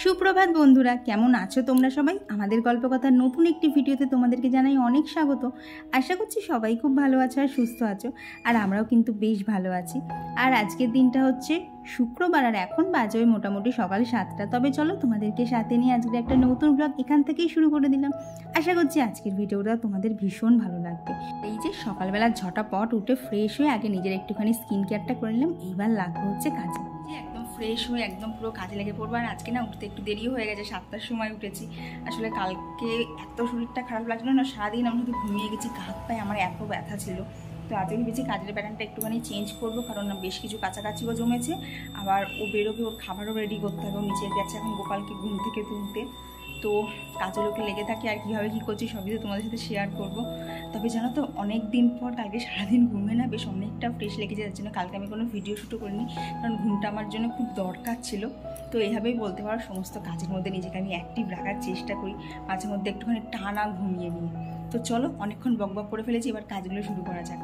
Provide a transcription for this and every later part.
সুপ্রভাত বন্ধুরা, কেমন আছো তোমরা সবাই? আমাদের গল্পকথার নতুন একটি ভিডিওতে তোমাদেরকে জানাই অনেক স্বাগত। আশা করছি সবাই খুব ভালো আছো আর সুস্থ আছো, আর আমরাও কিন্তু বেশ ভালো আছি। আর আজকের দিনটা হচ্ছে শুক্রবার, আর এখন বাজে ওই মোটামুটি সকাল সাতটা। তবে চলো তোমাদেরকে সাথে নিয়ে আজকের একটা নতুন ব্লগ এখান থেকেই শুরু করে দিলাম। আশা করছি আজকের ভিডিওটা তোমাদের ভীষণ ভালো লাগবে। এই যে সকালবেলা ঝটাপট উঠে ফ্রেশ হয়ে আগে নিজের একটুখানি স্কিন কেয়ারটা করে নিলাম, এইবার লাগবে হচ্ছে কাজে। ফ্রেশ হয়ে একদম পুরো কাজে লেগে পড়ব। আর আজকে না উঠতে একটু দেরিও হয়ে গেছে, সাতটার সময় উঠেছি। আসলে কালকে এত শরীরটা খারাপ লাগছিল না, সারাদিন আমি শুধু ঘুমিয়ে গেছি হাত পায়ে আমার এত ব্যথা ছিল। তো আজকে ভেবেছি কাজের প্যাটার্নটা একটুখানি চেঞ্জ করব, কারণ বেশ কিছু কাছাকাছিও জমেছে। আবার ও বেরোবে, ওর খাবারও রেডি করতে হবে, ও নিচে গেছে এখন গোপালকে ঘুম থেকে তুলতে। তো কাজে লোকে লেগে থাকে আর কীভাবে কী করছি সবই তো তোমাদের সাথে শেয়ার করব। তবে জানো তো, অনেক দিন পর কালকে সারাদিন ঘুমে না, বেশ অনেকটা ফ্রেশ লেগে যাওয়ার জন্য কালকে আমি কোনো ভিডিও শ্যুটও করিনি, কারণ ঘুমটা আমার জন্য খুব দরকার ছিল। তো এইভাবেই বলতে পারো, সমস্ত কাজের মধ্যে নিজেকে আমি অ্যাক্টিভ রাখার চেষ্টা করি, মাঝে মধ্যে একটুখানি টানা ঘুমিয়ে নিই। তো চলো অনেকক্ষণ বকবক করে ফেলেছি এবার কাজগুলো শুরু করা যাক।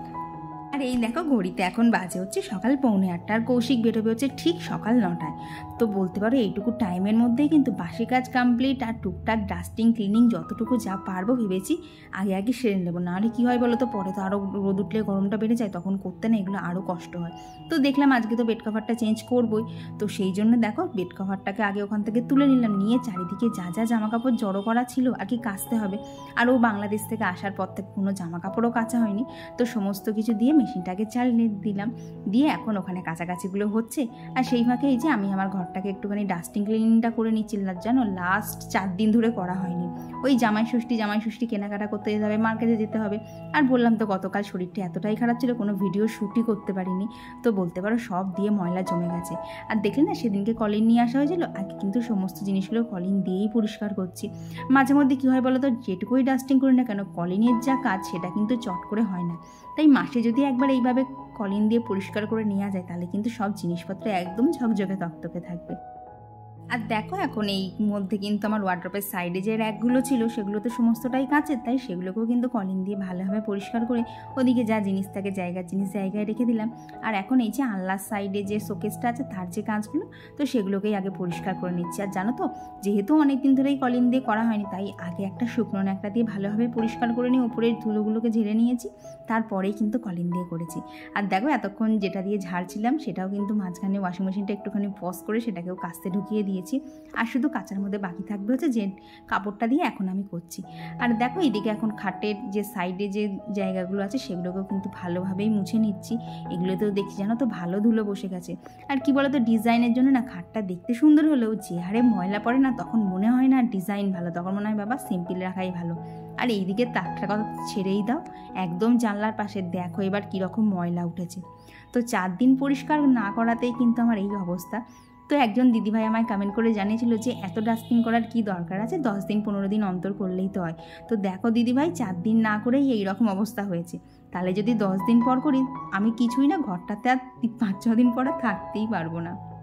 আর এই দেখো ঘড়িতে এখন বাজে হচ্ছে সকাল পৌনে আটটা। আর কৌশিক বেরোবে হচ্ছে ঠিক সকাল নটায়। তো বলতে পারো এইটুকু টাইমের মধ্যেই কিন্তু বাসি কাজ কমপ্লিট আর টুকটাক ডাস্টিং ক্লিনিং যতটুকু যা পারব ভেবেছি আগে আগে সেরে নেব। নাহলে কী হয় বলো তো, পরে তো আরও রোদ উঠলে গরমটা বেড়ে যায়, তখন করতে না এগুলো আরও কষ্ট হয়। তো দেখলাম আজকে তো বেড কভারটা চেঞ্জ করবোই। তো সেই জন্য দেখো বেড কভারটাকে আগে ওখান থেকে তুলে নিলাম। নিয়ে চারিদিকে যা যা জামা কাপড় জড়ো করা ছিল আর কি কাচতে হবে। আর ও বাংলাদেশ থেকে আসার পর থেকে কোনো জামা কাপড়ও কাচা হয়নি। তো সমস্ত কিছু দিয়ে মেশিনটাকে চালিয়ে দিলাম। দিয়ে এখন ওখানে কাছাকাছিগুলো হচ্ছে। আর সেই ফাঁকে এই যে আমি আমার ঘরটাকে একটুখানি ডাস্টিং ক্লিনিংটা করে নিচ্ছিলাম। জানো লাস্ট চার দিন ধরে করা হয়নি। ওই জামাই ষষ্ঠী জামাই ষষ্ঠী কেনাকাটা করতে যেতে হবে মার্কেটে যেতে হবে। আর বললাম তো গতকাল শরীরটা এতটাই খারাপ ছিল, কোনো ভিডিও শ্যুটই করতে পারিনি। তো বলতে পারো সব দিয়ে ময়লা জমে গেছে। আর দেখলে না, সেদিনকে কলিন নিয়ে আসা হয়েছিল। আজকে কিন্তু সমস্ত জিনিসগুলো কলিন দিয়েই পরিষ্কার করছি। মাঝে মধ্যে কী হয় বলো তো, যেটুকুই ডাস্টিং করি না কেন কলিনের যা কাজ, সেটা কিন্তু চট করে হয় না। তাই মাসে যদি একবার এইভাবে কলিন দিয়ে পরিষ্কার করে নেওয়া যায়, তাহলে কিন্তু সব জিনিসপত্র একদম ঝকঝকে তকতকে থাকবে। আর দেখো এখন এই মধ্যে কিন্তু আমার ওয়ার্ড্রপের সাইডে যে র্যাকগুলো ছিল সেগুলো তো সমস্তটাই কাঁচের, তাই সেগুলোকেও কিন্তু কলিন দিয়ে ভালোভাবে পরিষ্কার করে ওদিকে যা জিনিস থাকে, জায়গার জিনিস জায়গায় রেখে দিলাম। আর এখন এই যে আল্লাহর সাইডে যে শোকেসটা আছে, তার যে কাঁচগুলো, তো সেগুলোকেই আগে পরিষ্কার করে নিচ্ছি। আর জানো তো, যেহেতু অনেক দিন ধরেই কলিন দিয়ে করা হয়নি, তাই আগে একটা শুকনো একটা দিয়ে ভালোভাবে পরিষ্কার করে নিয়ে ওপরের ধুলোগুলোকে ঝেড়ে নিয়েছি, তারপরেই কিন্তু কলিন দিয়ে করেছি। আর দেখো এতক্ষণ যেটা দিয়ে ঝাড়ছিলাম, সেটাও কিন্তু মাঝখানে ওয়াশিং মেশিনটা একটুখানি পজ করে সেটাকেও কাস্তে ঢুকিয়ে দিয়ে দিয়েছি আর শুধু কাঁচার মধ্যে বাকি থাকবে হচ্ছে যে কাপড়টা দিয়ে এখন আমি করছি। আর দেখো এদিকে এখন খাটের যে সাইডে যে জায়গাগুলো আছে সেগুলোকেও কিন্তু ভালোভাবেই মুছে নিচ্ছি। এগুলোতেও দেখছি জানো তো ভালো ধুলো বসে গেছে। আর কি বলতো ডিজাইনের জন্য না খাটটা দেখতে সুন্দর হলেও যে হারে ময়লা পড়ে না তখন মনে হয় না ডিজাইন ভালো। তখন মনে হয় বাবা সিম্পল রাখাই ভালো। আর এইদিকে তাকটার কথা ছেড়েই দাও। একদম জানলার পাশে দেখো এবার কীরকম ময়লা উঠেছে। তো চার দিন পরিষ্কার না করাতেই কিন্তু আমার এই অবস্থা। তো একজন দিদিভাই আমায় কমেন্ট করে জানিয়েছিল যে, এত ডাস্টিং করার কি দরকার আছে? দশ দিন, পনেরো দিন অন্তর করলেই তো হয়। তো দেখো দিদিভাই, চার দিন না করেই এই রকম অবস্থা হয়েছে। তাহলে যদি দশ দিন পর করি, আমি কিছুই না, ঘরটাতে আর পাঁচ, ছ দিন পরে থাকতেই পারব না।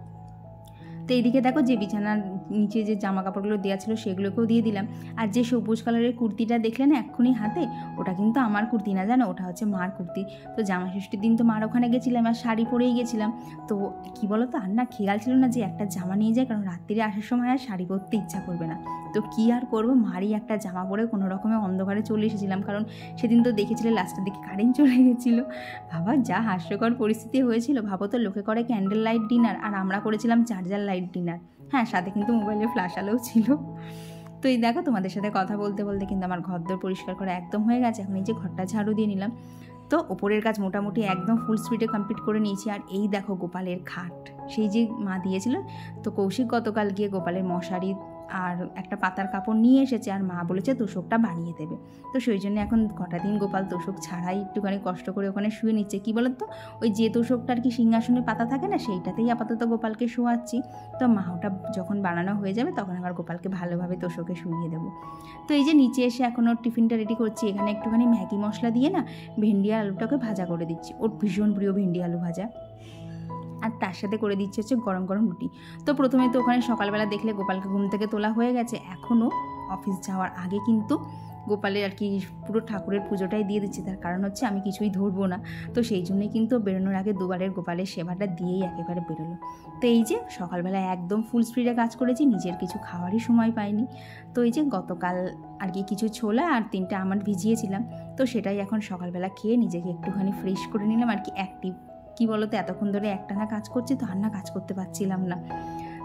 তো এইদিকে দেখো যে বিছানার নিচে যে জামা কাপড়গুলো দেওয়া ছিল সেগুলোকেও দিয়ে দিলাম। আর যে সবুজ কালারের কুর্তিটা দেখলে না এক্ষুনি হাতে, ওটা কিন্তু আমার কুর্তি না, জানো? ওটা হচ্ছে মার কুর্তি। তো জামা ষষ্ঠীর দিন তো মার ওখানে গেছিলাম আর শাড়ি পরেই গেছিলাম। তো কি বলো তো আর না খেয়াল ছিল না যে একটা জামা নিয়ে যায়, কারণ রাত্রিরে আসার সময় আর শাড়ি পরতে ইচ্ছা করবে না। তো কি আর করব, মারই একটা জামা পরে কোনো রকমের অন্ধকারে চলে এসেছিলাম, কারণ সেদিন তো দেখেছিলে লাস্টের দিকে কারেন্ট চলে গেছিল। বাবা, যা হাস্যকর পরিস্থিতি হয়েছিল। ভাবো তো, লোকে করে ক্যান্ডেল লাইট ডিনার, আর আমরা করেছিলাম চার্জার লাইট। ডিনার হ্যাঁ সাথে কিন্তু মোবাইলে ফ্ল্যাশ আলোও ছিল। তো এই দেখো, তোমাদের সাথে কথা বলতে বলতে কিন্তু আমার ঘরদোর পরিষ্কার করা একদম হয়ে গেছে। এখন এই যে ঘরটা ঝাড়ু দিয়ে নিলাম। তো ওপরের কাজ মোটামুটি একদম ফুল স্পিডে কমপ্লিট করে নিয়েছি। আর এই দেখো গোপালের খাট। সেই যে মা দিয়েছিল, তো কৌশিক গতকাল গিয়ে গোপালের মশারি আর একটা পাতার কাপড় নিয়ে এসেছে আর মা বলেছে তোষকটা বানিয়ে দেবে। তো সেই জন্য এখন কটা দিন গোপাল তোষক ছাড়াই একটুখানি কষ্ট করে ওখানে শুয়ে নিচ্ছে। কী বলতো? ওই যে তোষকটা আর কি সিংহাসনে পাতা থাকে না, সেইটাতেই আপাতত গোপালকে শোয়াচ্ছি। তো মা ওটা যখন বানানো হয়ে যাবে তখন আবার গোপালকে ভালোভাবে তোষকে শুইয়ে দেবো। তো এই যে নিচে এসে এখন ওর টিফিনটা রেডি করছি। এখানে একটুখানি ম্যাগি মশলা দিয়ে না ভেন্ডি আলুটাকে ভাজা করে দিচ্ছি। ওর ভীষণ প্রিয় ভেন্ডি আলু ভাজা। আর তার সাথে করে দিচ্ছে হচ্ছে গরম গরম রুটি। তো প্রথমে তো ওখানে সকালবেলা দেখলে গোপালকে ঘুম থেকে তোলা হয়ে গেছে। এখনও অফিস যাওয়ার আগে কিন্তু গোপালের আর কি পুরো ঠাকুরের পুজোটাই দিয়ে দিচ্ছে। তার কারণ হচ্ছে আমি কিছুই ধরবো না। তো সেই জন্যই কিন্তু বেরোনোর আগে দুবারের গোপালের সেবাটা দিয়েই একেবারে বেরোলো। তো এই যে সকালবেলা একদম ফুল স্পিডে কাজ করেছি, নিজের কিছু খাওয়ারই সময় পাইনি। তো এই যে গতকাল আর কি কিছু ছোলা আর তিনটা আমার ভিজিয়েছিলাম। তো সেটাই এখন সকালবেলা খেয়ে নিজেকে একটুখানি ফ্রেশ করে নিলাম। আর কি অ্যাক্টিভ কী বলতো এতক্ষণ ধরে একটানা কাজ করছি তো আর না কাজ করতে পারছিলাম না।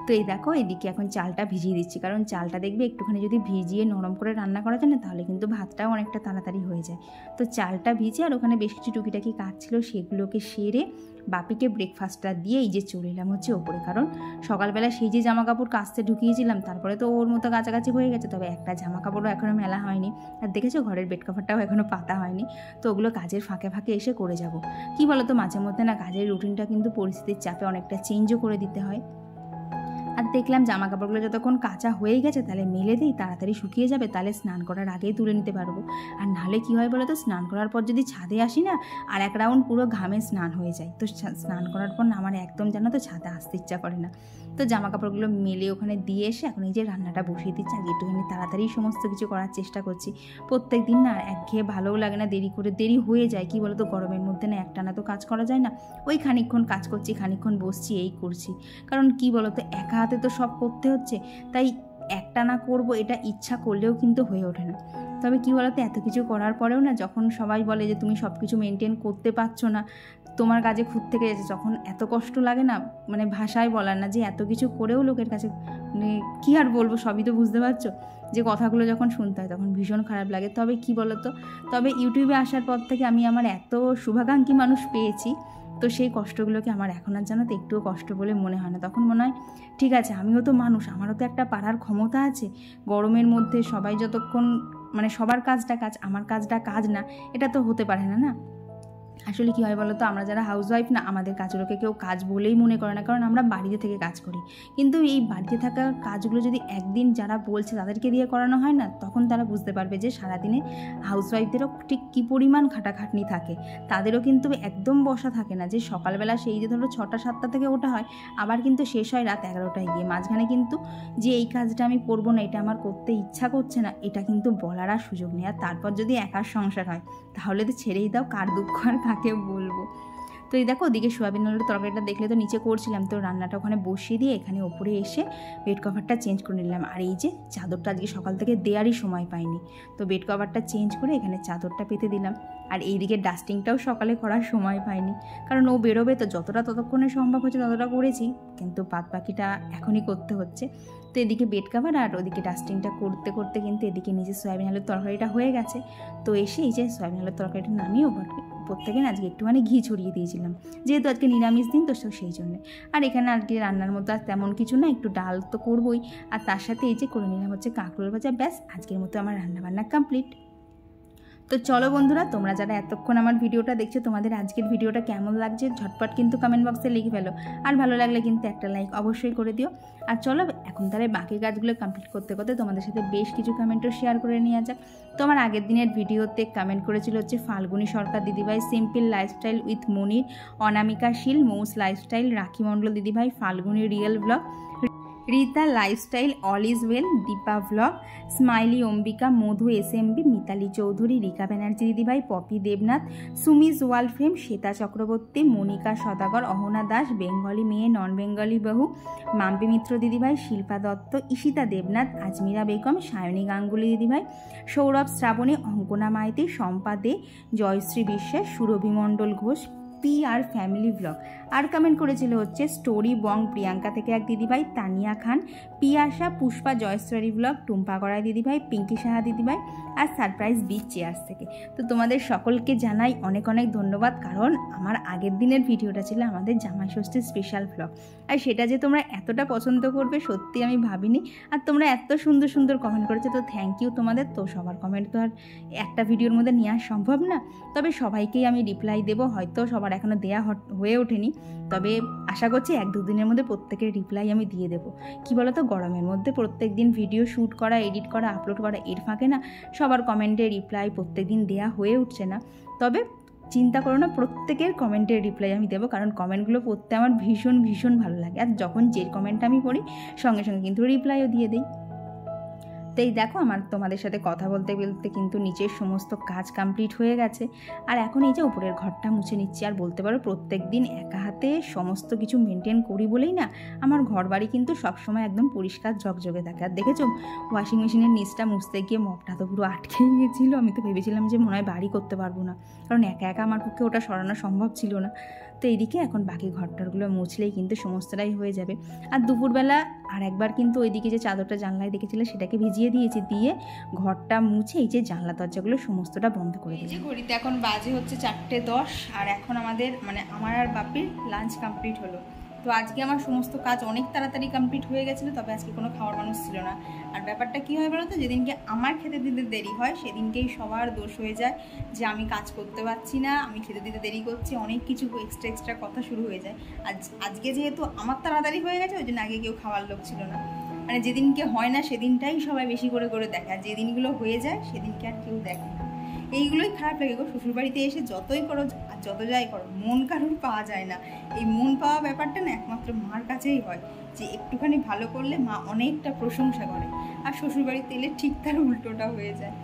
তো এই দেখো, এদিকে এখন চালটা ভিজিয়ে দিচ্ছি। কারণ চালটা দেখবে একটুখানি যদি ভিজিয়ে নরম করে রান্না করা যায় না, তাহলে কিন্তু ভাতটাও অনেকটা তাড়াতাড়ি হয়ে যায়। তো চালটা ভিজে আর ওখানে বেশ কিছু টুকিটাকি কাজ ছিল, সেগুলোকে সেরে বাপিকে ব্রেকফাস্টটা দিয়ে এই যে চলে এলাম হচ্ছে ওপরে। কারণ সকালবেলা সেই যে জামা কাপড় কাচতে ঢুকিয়েছিলাম, তারপরে তো ওর মতো কাছাকাছি হয়ে গেছে, তবে একটা জামা কাপড়ও এখনও মেলা হয়নি। আর দেখেছ, ঘরের বেড কাভারটাও এখনও পাতা হয়নি। তো ওগুলো কাজের ফাঁকে ফাঁকে এসে করে যাব। কি বলো তো মাঝে মধ্যে না কাজের রুটিনটা কিন্তু পরিস্থিতির চাপে অনেকটা চেঞ্জও করে দিতে হয়। আর দেখলাম জামা কাপড়গুলো যতক্ষণ কাঁচা হয়ে গেছে, তাহলে মেলে দিই, তাড়াতাড়ি শুকিয়ে যাবে, তাহলে স্নান করার আগেই তুলে নিতে পারব। আর নাহলে কী হয় বলো তো স্নান করার পর যদি ছাদে আসি না, আর এক রাউন্ড পুরো ঘামে স্নান হয়ে যায়। তো স্নান করার পর না আমার একদম জানো তো ছাদে আসতে ইচ্ছা করে না। তো জামা কাপড়গুলো মেলে ওখানে দিয়ে এসে এখন এই যে রান্নাটা বসিয়ে দিচ্ছি, আগে একটুখানি তাড়াতাড়ি সমস্ত কিছু করার চেষ্টা করছি। প্রত্যেক দিন না একঘেয়ে ভালোও লাগে না, দেরি করে দেরি হয়ে যায়, কি বলতো, গরমের মধ্যে না একটানা তো কাজ করা যায় না। ওই খানিক্ষণ কাজ করছি খানিক্ষণ বসছি, এই করছি। কারণ কি বলতো, একা হাতে তো সব করতে হচ্ছে, তাই একটা না করব এটা ইচ্ছা করলেও কিন্তু হয়ে ওঠে না। তবে কী বলতো, এত কিছু করার পরেও না যখন সবাই বলে যে তুমি সব কিছু মেনটেন করতে পারছ না, তোমার কাজে খুঁত থেকে যাচ্ছে যখন এত কষ্ট লাগে না মানে ভাষায় বলার না যে এত কিছু করেও লোকের কাছে মানে কী আর বলব সবই তো বুঝতে পারছ? যে কথাগুলো যখন শুনতে হয় তখন ভীষণ খারাপ লাগে। তবে কি বলতো, তবে ইউটিউবে আসার পর থেকে আমি আমার এত শুভাকাঙ্ক্ষী মানুষ পেয়েছি তো সেই কষ্টগুলোকে আমার এখন আর জানাতে একটুও কষ্ট বলে মনে হয় না। তখন মনে হয়, ঠিক আছে, আমিও তো মানুষ, আমারও তো একটা পাড়ার ক্ষমতা আছে। গরমের মধ্যে সবাই যতক্ষণ মানে সবার কাজটা কাজ, আমার কাজটা কাজ না, এটা তো হতে পারে না না? আসলে কী হয় বলো তো আমরা যারা হাউসওয়াইফ না, আমাদের কাজগুলোকে কেউ কাজ বলেই মনে করে না, কারণ আমরা বাড়িতে থেকে কাজ করি। কিন্তু এই বাড়িতে থাকা কাজগুলো যদি একদিন যারা বলছে তাদেরকে দিয়ে করানো হয় না, তখন তারা বুঝতে পারবে যে সারাদিনে হাউসওয়াইফদেরও ঠিক কী পরিমাণ খাটাখাটনি থাকে। তাদেরও কিন্তু একদম বসা থাকে না যে সকালবেলা সেই যে ধরো ছটা, সাতটা থেকে ওটা হয়, আবার কিন্তু শেষ হয় রাত এগারোটায় গিয়ে। মাঝখানে কিন্তু যে এই কাজটা আমি করব না, এটা আমার করতে ইচ্ছা করছে না, এটা কিন্তু বলার আর সুযোগ নেই। আর তারপর যদি একার সংসার হয়, তাহলে তো ছেড়েই দাও, কার দুঃখ আর কাকে বলব? তো এই দেখো ওদিকে সোয়াবিন আলুর তরকারিটা দেখলে তো নিচে করছিলাম, তো রান্নাটা ওখানে বসিয়ে দিয়ে এখানে ওপরে এসে বেড কভারটা চেঞ্জ করে নিলাম। আর এই যে চাদরটা আজকে সকাল থেকে দেয়ারই সময় পাইনি, তো বেড কভারটা চেঞ্জ করে এখানে চাদরটা পেতে দিলাম। আর এইদিকে ডাস্টিংটাও সকালে করার সময় পাইনি, কারণ ও বেরোবে তো যতটা ততক্ষণে সম্ভব হচ্ছে ততটা করেছি, কিন্তু বাদ বাকিটা এখনই করতে হচ্ছে। তো এদিকে বেড কাভার আর ওদিকে ডাস্টিংটা করতে করতে কিন্তু এদিকে নিজে সয়াবিন আলুর তরকারিটা হয়ে গেছে, তো এসে এই যে সয়াবিন আলুর তরকারিটা নামিয়ে প্রত্যেকে আজকে একটুখানি ঘি ছড়িয়ে দিয়েছিলাম। যেহেতু আজকে নিরামিষ দিন, তো সেই জন্য। আর এখানে আজকে রান্নার মতো আর তেমন কিছু না, একটু ডাল তো করবই। আর তার সাথে এই যে করে নিলাম হচ্ছে কাঁকড়োর ভাজা, ব্যাস। আজকের মতো আমার রান্নাবান্না কমপ্লিট তো চলো বন্ধুরা, তোমরা যারা এতক্ষণ আমার ভিডিওটা দেখছ, তোমাদের আজকের ভিডিওটা কেমন লাগছে ঝটপট কিন্তু কমেন্ট বক্সে লিখে ফেলো। আর ভালো লাগলে কিন্তু একটা লাইক অবশ্যই করে দিও। আর চলো, এখন তাহলে বাকি কাজগুলো কমপ্লিট করতে করতে তোমাদের সাথে বেশ কিছু কমেন্টও শেয়ার করে নিয়ে যাক। তোমার আগের দিনের ভিডিওতে কমেন্ট করেছিল হচ্ছে ফাল্গুনি সরকার দিদিভাই simple lifestyle with Monir Anamika Shil মৌস lifestyle Rakhi Mondal দিদিভাই, Falguni real blog Rita lifestyle all is well, Dipa vlog smiley Ambika, Madhu S MB Mitali Chowdhury, Rika Banerjee দিদিভাই, poppy Debnath, সুমিজ wall frame Shweta Chakraborty, Monica Sadagar, Ahana Das, Bengali মেয়ে non Bengali বহু, মাম্পি মিত্র দিদিভাই, শিল্পা দত্ত, ঈশিতা দেবনাথ, আজমিরা বেগম, সায়নী গাঙ্গুলি দিদিভাই, Sourav Shrabani, Ankana Maiti, Shampa De, Joyshree Biswas, Surabhi Mondal Ghosh P R family blog আর comment করেছিল হচ্ছে story বং প্রিয়াঙ্কা থেকে এক দিদিভাই, তানিয়া খান পিয়াসা, পুষ্পা, জয়শ্রী ব্লগ টুম্পা গড়াই দিদিভাই, পিঙ্কি সাহা দিদিভাই আর সারপ্রাইজ বিচ চেয়ার্স থেকে। তো তোমাদের সকলকে জানাই অনেক অনেক ধন্যবাদ, কারণ আমার আগের দিনের ভিডিওটা ছিল আমাদের জামাই ষষ্ঠীর স্পেশাল ব্লগ আর সেটা যে তোমরা এতটা পছন্দ করবে, সত্যি আমি ভাবিনি। আর তোমরা এত সুন্দর সুন্দর কমেন্ট করেছ, তো থ্যাংক ইউ তোমাদের। তো সবার কমেন্ট তো আর একটা ভিডিওর মধ্যে নেওয়া সম্ভব না। তবে সবাইকেই আমি রিপ্লাই দেবো, হয়তো সবার এখনও দেওয়া হয়ে ওঠেনি। তবে আশা করছি এক দুদিনের মধ্যে প্রত্যেকের রিপ্লাই আমি দিয়ে দেবো। কী বলো তো গরমের মধ্যে প্রত্যেক দিন ভিডিও শ্যুট করা এডিট করা আপলোড করা এর ফাঁকে না সবার কমেন্টে রিপ্লাই প্রত্যেক দিন দেওয়া হয়ে উঠছে না। তবে চিন্তা করো না, প্রত্যেকের কমেন্টের রিপ্লাই আমি দেবো, কারণ কমেন্টগুলো পড়তে আমার ভীষণ ভীষণ ভালো লাগে। আর যখন যে কমেন্টটা আমি পড়ি, সঙ্গে সঙ্গে কিন্তু রিপ্লাইও দিয়ে দিই। তো এই দেখো আমার তোমাদের সাথে কথা বলতে বলতে কিন্তু নিচের সমস্ত কাজ কমপ্লিট হয়ে গেছে। আর এখন এই যে উপরের ঘরটা মুছে নিচ্ছি, আর বলতে পারো প্রত্যেক দিন একা হাতে সমস্ত কিছু মেনটেন করি বলেই না, আমার ঘর বাড়ি কিন্তু সবসময় একদম পরিষ্কার ঝকঝকে থাকে। আর দেখেছ ওয়াশিং মেশিনের নিচটা মুছতে গিয়ে মপটা তো পুরো আটকে গিয়েছিল, আমি তো ভেবেছিলাম যে মনে হয় বাড়ি করতে পারব না। কারণ একা একা আমার পক্ষে ওটা সরানো সম্ভব ছিল না। তো এদিকে এখন বাকি ঘরটারগুলো মুছলেই কিন্তু সমস্তটাই হয়ে যাবে। আর দুপুরবেলা আর একবার কিন্তু ওইদিকে যে চাদরটা জানলায় দেখেছিলে সেটাকে ভিজিয়ে দিয়েছি দিয়ে ঘরটা মুছে এই যে জানলা দরজাগুলো সমস্তটা বন্ধ করে দিয়েছি ঘড়িতে এখন বাজে হচ্ছে চারটে দশ আর এখন আমাদের মানে আমার আর বাপির লাঞ্চ কমপ্লিট হলো। তো আজকে আমার সমস্ত কাজ অনেক তাড়াতাড়ি কমপ্লিট হয়ে গেছিল, তবে আজকে কোনো খাওয়ার মানুষ ছিল না। আর ব্যাপারটা কী হয় বলো তো যেদিনকে আমার খেতে দিতে দেরি হয়, সেদিনকেই সবার দোষ হয়ে যায় যে আমি কাজ করতে পারছি না, আমি খেতে দিতে দেরি করছি, অনেক কিছু এক্সট্রা এক্সট্রা কথা শুরু হয়ে যায়। আজ, আজকে যেহেতু আমার তাড়াতাড়ি হয়ে গেছে, ওই জন্য আগে কেউ খাওয়ার লোক ছিল না। মানে যেদিনকে হয় না, সেদিনটাই সবাই বেশি করে করে দেখে, আর যেদিনগুলো হয়ে যায়, সেদিনকে আর কেউ দেখে না। এইগুলোই খারাপ লাগে গো। শ্বশুরবাড়িতে এসে যতই করো যত যাই করো, মন কারোর পাওয়া যায় না। এই মন পাওয়া ব্যাপারটা না একমাত্র মার কাছেই হয়, যে একটুখানি ভালো করলে মা অনেকটা প্রশংসা করে, আর শ্বশুরবাড়ির তেলে ঠিক তার উল্টোটা হয়ে যায়।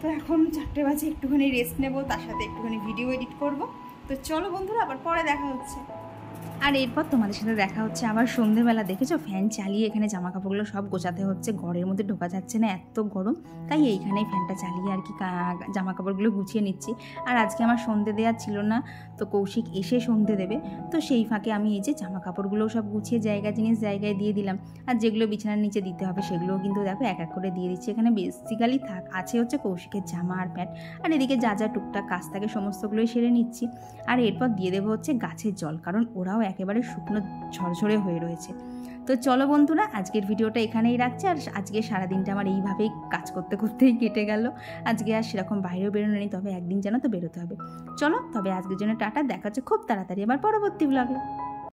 তো এখন চারটে বাজে, একটুখানি রেস্ট নেব, তার সাথে একটুখানি ভিডিও এডিট করব। তো চলো বন্ধুরা, আবার পরে দেখা হচ্ছে। আর এরপর তোমাদের সাথে দেখা হচ্ছে আবার সন্ধেবেলা। দেখেছ? ফ্যান চালিয়ে এখানে জামা কাপড়গুলো সব গোছাতে হচ্ছে। ঘরের মধ্যে ঢোকা যাচ্ছে না, এত গরম। তাই এইখানেই ফ্যানটা চালিয়ে আর কি জামা কাপড়গুলো গুছিয়ে নিচ্ছি। আর আজকে আমার সন্ধে দেওয়া ছিল না, তো কৌশিক এসে সন্ধে দেবে। তো সেই ফাঁকে আমি এই যে জামা কাপড়গুলো সব গুছিয়ে জায়গা, জিনিস জায়গায় দিয়ে দিলাম। আর যেগুলো বিছানার নিচে দিতে হবে সেগুলোও কিন্তু দেখো এক এক করে দিয়ে দিচ্ছি। এখানে বেসিক্যালি থাক, আছে হচ্ছে কৌশিকের জামা আর প্যান্ট। আর এদিকে যা যা টুকটাক কাজ থাকে সমস্তগুলোই সেরে নিচ্ছি। আর এরপর দিয়ে দেবো হচ্ছে গাছের জল, কারণ ওরাও একেবারে শুকনো ঝরঝরে হয়ে রয়েছে। তো চলো বন্ধুরা, আজকের ভিডিওটা এখানেই রাখছি। আর আজকে সারাদিনটা আমার এইভাবেই কাজ করতে করতেই কেটে গেল। আজকে আর সেরকম বাইরেও বেরোনো নেই, তবে একদিন যেন তো বেরোতে হবে। চলো, তবে আজকের জন্য টাটা দেখাচ্ছে খুব তাড়াতাড়ি আবার পরবর্তী ব্লগে